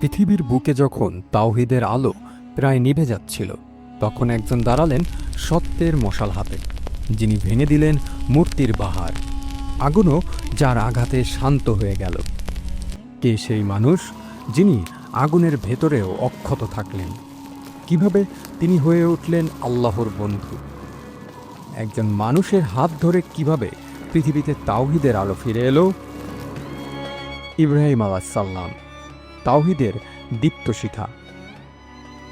পৃথিবীর বুকে যখন তাওহিদের আলো প্রায় নিভে যাচ্ছিল, তখন একজন দাঁড়ালেন সত্যের মশাল হাতে, যিনি ভেঙে দিলেন মূর্তির বাহার। আগুনও যার আঘাতে শান্ত হয়ে গেল। কে সেই মানুষ যিনি আগুনের ভেতরেও অক্ষত থাকলেন? কীভাবে তিনি হয়ে উঠলেন আল্লাহর বন্ধু? একজন মানুষের হাত ধরে কীভাবে পৃথিবীতে তাওহিদের আলো ফিরে এলো? ইব্রাহিম আলাহাল্লাম তাওহিদের দীপ্ত শিখা,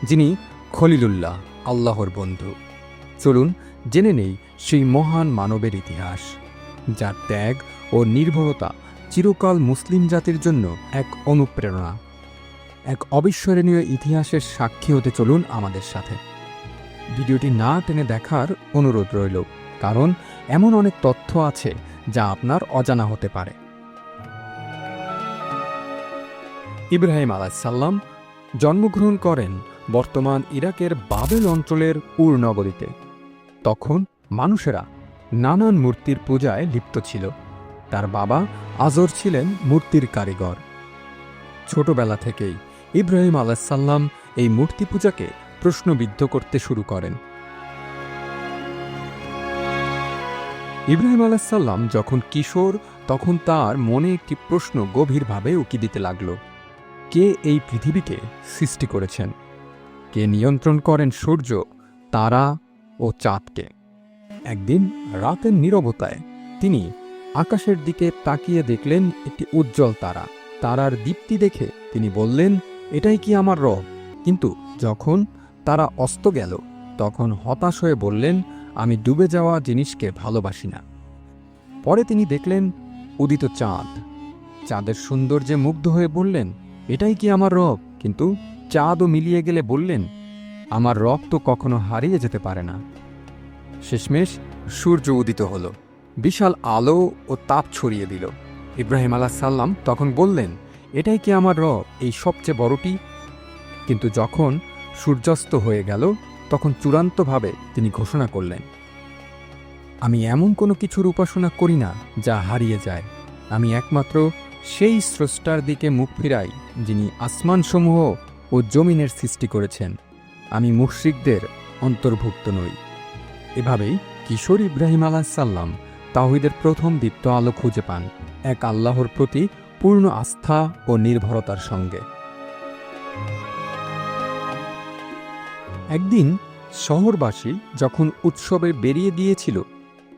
যিনি খলিলুল্লাহ, আল্লাহর বন্ধু। চলুন জেনে নেই সেই মহান মানবের ইতিহাস, যার ত্যাগ ও নির্ভরতা চিরকাল মুসলিম জাতির জন্য এক অনুপ্রেরণা। এক অবিস্মরণীয় ইতিহাসের সাক্ষী হতে চলুন আমাদের সাথে। ভিডিওটি না টেনে দেখার অনুরোধ রইল, কারণ এমন অনেক তথ্য আছে যা আপনার অজানা হতে পারে। ইব্রাহিম আলাহিসাল্লাম জন্মগ্রহণ করেন বর্তমান ইরাকের বাবেল অঞ্চলের উর নগরীতে। তখন মানুষেরা নানান মূর্তির পূজায় লিপ্ত ছিল। তার বাবা আজর ছিলেন মূর্তির কারিগর। ছোটবেলা থেকেই ইব্রাহিম আলাহিসাল্লাম এই মূর্তি পূজাকে প্রশ্নবিদ্ধ করতে শুরু করেন। ইব্রাহিম আলাহিসাল্লাম যখন কিশোর, তখন তার মনে একটি প্রশ্ন গভীরভাবে উকি দিতে লাগল। কে এই পৃথিবীকে সৃষ্টি করেছেন? কে নিয়ন্ত্রণ করেন সূর্য, তারা ও চাঁদকে? একদিন রাতের নীরবতায় তিনি আকাশের দিকে তাকিয়ে দেখলেন একটি উজ্জ্বল তারা। তারার দীপ্তি দেখে তিনি বললেন, এটাই কি আমার রব? কিন্তু যখন তারা অস্ত গেল, তখন হতাশ হয়ে বললেন, আমি ডুবে যাওয়া জিনিসকে ভালোবাসি না। পরে তিনি দেখলেন, উদিত চাঁদ। চাঁদের সৌন্দর্যে মুগ্ধ হয়ে বললেন এটাই কি আমার রব? কিন্তু চাঁদও মিলিয়ে গেলে বললেন, আমার রব তো কখনো হারিয়ে যেতে পারে না। শেষমেশ সূর্য উদিত হল। বিশাল আলো ও তাপ ছড়িয়ে দিল। ইব্রাহিম আলাহ সাল্লাম তখন বললেন, এটাই কি আমার রব? এই সবচেয়ে বড়টি কিন্তু যখন সূর্যাস্ত হয়ে গেল, তখন চূড়ান্তভাবে তিনি ঘোষণা করলেন, আমি এমন কোনো কিছুর উপাসনা করি না যা হারিয়ে যায়। আমি একমাত্র সেই স্রষ্টার দিকে মুখ ফিরাই যিনি আসমানসমূহ ও জমিনের সৃষ্টি করেছেন। আমি মুশরিকদের অন্তর্ভুক্ত নই। এভাবেই কিশোর ইব্রাহিম আলাহিসাল্লাম তাহিদের প্রথম দীপ্ত আলো খুঁজে পান এক আল্লাহর প্রতি পূর্ণ আস্থা ও নির্ভরতার সঙ্গে। একদিন শহরবাসী যখন উৎসবে বেরিয়ে গিয়েছিল,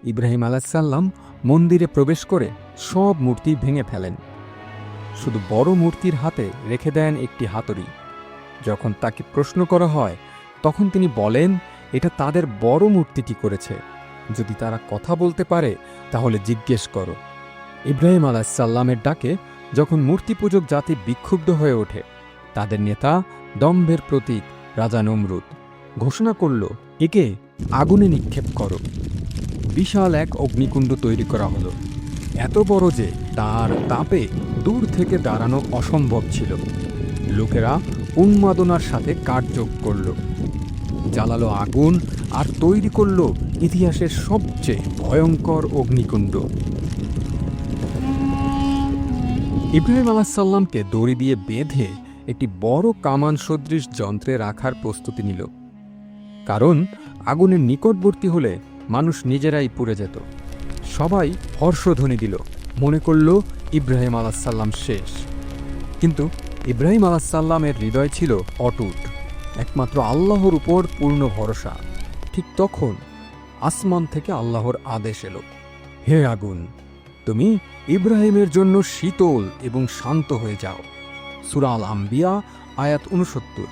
ইব্রাহিম আলাহিসাল্লাম মন্দিরে প্রবেশ করে সব মূর্তি ভেঙে ফেলেন। শুধু বড় মূর্তির হাতে রেখে দেন একটি হাতুড়ি। যখন তাকে প্রশ্ন করা হয়, তখন তিনি বলেন, এটা তাদের বড় মূর্তিটি করেছে? যদি তারা কথা বলতে পারে, তাহলে জিজ্ঞেস করো। ইব্রাহিম আলাহিসাল্লামের ডাকে যখন মূর্তি পূজক জাতি বিক্ষুব্ধ হয়ে ওঠে, তাদের নেতা দম্ভের প্রতীক রাজা নমরুদ ঘোষণা করল, একে আগুনে নিক্ষেপ করো। বিশাল এক অগ্নিকুণ্ড তৈরি করা হলো। এত বড় যে তার তাপে দূর থেকে দাঁড়ানো অসম্ভব ছিল। লোকেরা উন্মাদনার সাথে কাঠযোগ করল। জ্বালালো আগুন আর তৈরি করল ইতিহাসের সবচেয়ে ভয়ঙ্কর অগ্নিকুণ্ড। ইব্রাহিম আলাহিসাল্লামকে দড়ি দিয়ে বেঁধে একটি বড় কামান সদৃশ যন্ত্রে রাখার প্রস্তুতি নিল। কারণ আগুনের নিকটবর্তী হলে মানুষ নিজেরাই পুড়ে যেত। সবাই হর্ষধ্বনি দিল, মনে করল ইব্রাহিম আলাহাল্লাম শেষ। কিন্তু ইব্রাহিম আলাহাল্লামের হৃদয় ছিল অটুট, একমাত্র আল্লাহর উপর পূর্ণ ভরসা। ঠিক তখন আসমান থেকে আল্লাহর আদেশ এলো, হে আগুন, তুমি ইব্রাহিমের জন্য শীতল এবং শান্ত হয়ে যাও। সুরাল আম্বিয়া আয়াত উনসত্তর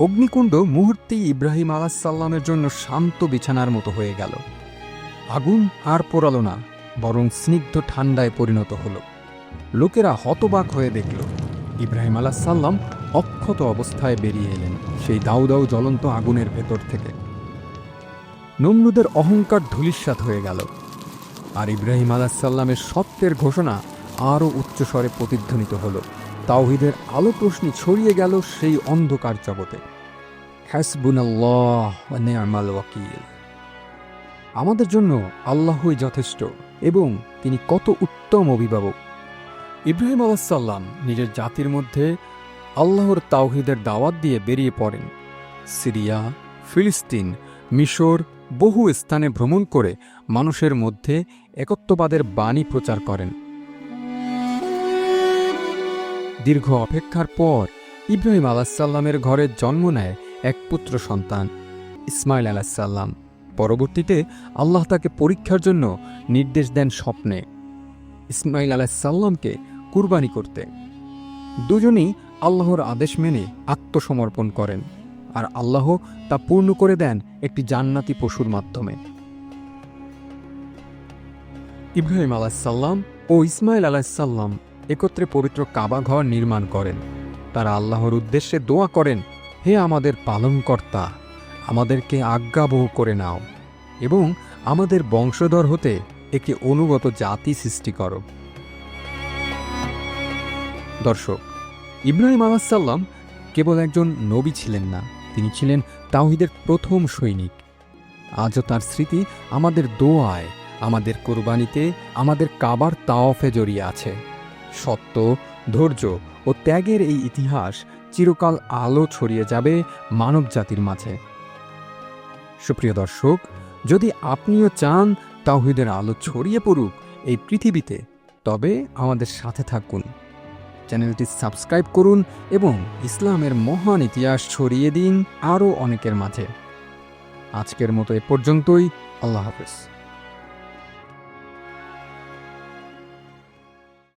অগ্নিকুণ্ড মুহূর্তেই ইব্রাহিম আলাহিসাল্লামের জন্য শান্ত বিছানার মতো হয়ে গেল। আগুন আর পোড়ালো না। বরং স্নিগ্ধ ঠান্ডায় পরিণত হল। লোকেরা হতবাক হয়ে দেখল, ইব্রাহিম আলাহিসাল্লাম অক্ষত অবস্থায় বেরিয়ে এলেন সেই দাউ দাউ জ্বলন্ত আগুনের ভেতর থেকে। নমরুদের অহংকার ধূলিস্বাত হয়ে গেল, আর ইব্রাহিম আলাহিসাল্লামের সত্যের ঘোষণা আরও উচ্চস্বরে প্রতিধ্বনিত হল। তাওহিদের আলো প্রশ্নি ছড়িয়ে গেল সেই অন্ধকার জগতে। হ্যাসবুনাল্লাহ আমাদের জন্য আল্লাহই যথেষ্ট। এবং তিনি কত উত্তম অভিভাবক। ইব্রাহিম আলাহিসাল্লাম নিজের জাতির মধ্যে আল্লাহর তাওহিদের দাওয়াত দিয়ে বেরিয়ে পড়েন। সিরিয়া, ফিলিস্তিন, মিশর বহু স্থানে ভ্রমণ করে মানুষের মধ্যে একত্ববাদের বাণী প্রচার করেন। দীর্ঘ অপেক্ষার পর ইব্রাহিম আলাহিসাল্লামের ঘরে জন্ম নেয় এক পুত্র সন্তান, ইসমাইল আলাহিসাল্লাম পরবর্তীতে আল্লাহ তাকে পরীক্ষার জন্য নির্দেশ দেন স্বপ্নে। ইসমাইল আলাহিসাল্লামকে কুরবানি করতে। দুজনেই আল্লাহর আদেশ মেনে আত্মসমর্পণ করেন আর আল্লাহ তা পূর্ণ করে দেন একটি জান্নাতি পশুর মাধ্যমে। ইব্রাহিম আলাহিসাল্লাম ও ইসমাইল আলাহিসাল্লাম একত্রে পবিত্র কাবা ঘর নির্মাণ করেন। তারা আল্লাহর উদ্দেশ্যে দোয়া করেন, হে আমাদের পালনকর্তা আমাদেরকে আজ্ঞাবহ করে নাও এবং আমাদের বংশধর হতে একে অনুগত জাতি সৃষ্টি করো। দর্শক, ইব্রাহিম আলাহাল্লাম কেবল একজন নবী ছিলেন না, তিনি ছিলেন তাওহিদের প্রথম সৈনিক। আজও তার স্মৃতি আমাদের দোয়ায়, আমাদের কোরবানিতে, আমাদের কাবার তাওফে জড়িয়ে আছে। সত্য, ধৈর্য ও ত্যাগের এই ইতিহাস চিরকাল আলো ছড়িয়ে যাবে মানব জাতির মাঝে। সুপ্রিয় দর্শক, যদি আপনিও চান তাওহিদের আলো ছড়িয়ে পড়ুক এই পৃথিবীতে, তবে আমাদের সাথে থাকুন। চ্যানেলটি সাবস্ক্রাইব করুন এবং ইসলামের মহান ইতিহাস ছড়িয়ে দিন আরও অনেকের মাঝে। আজকের মতো এ পর্যন্তই। আল্লাহ হাফেজ।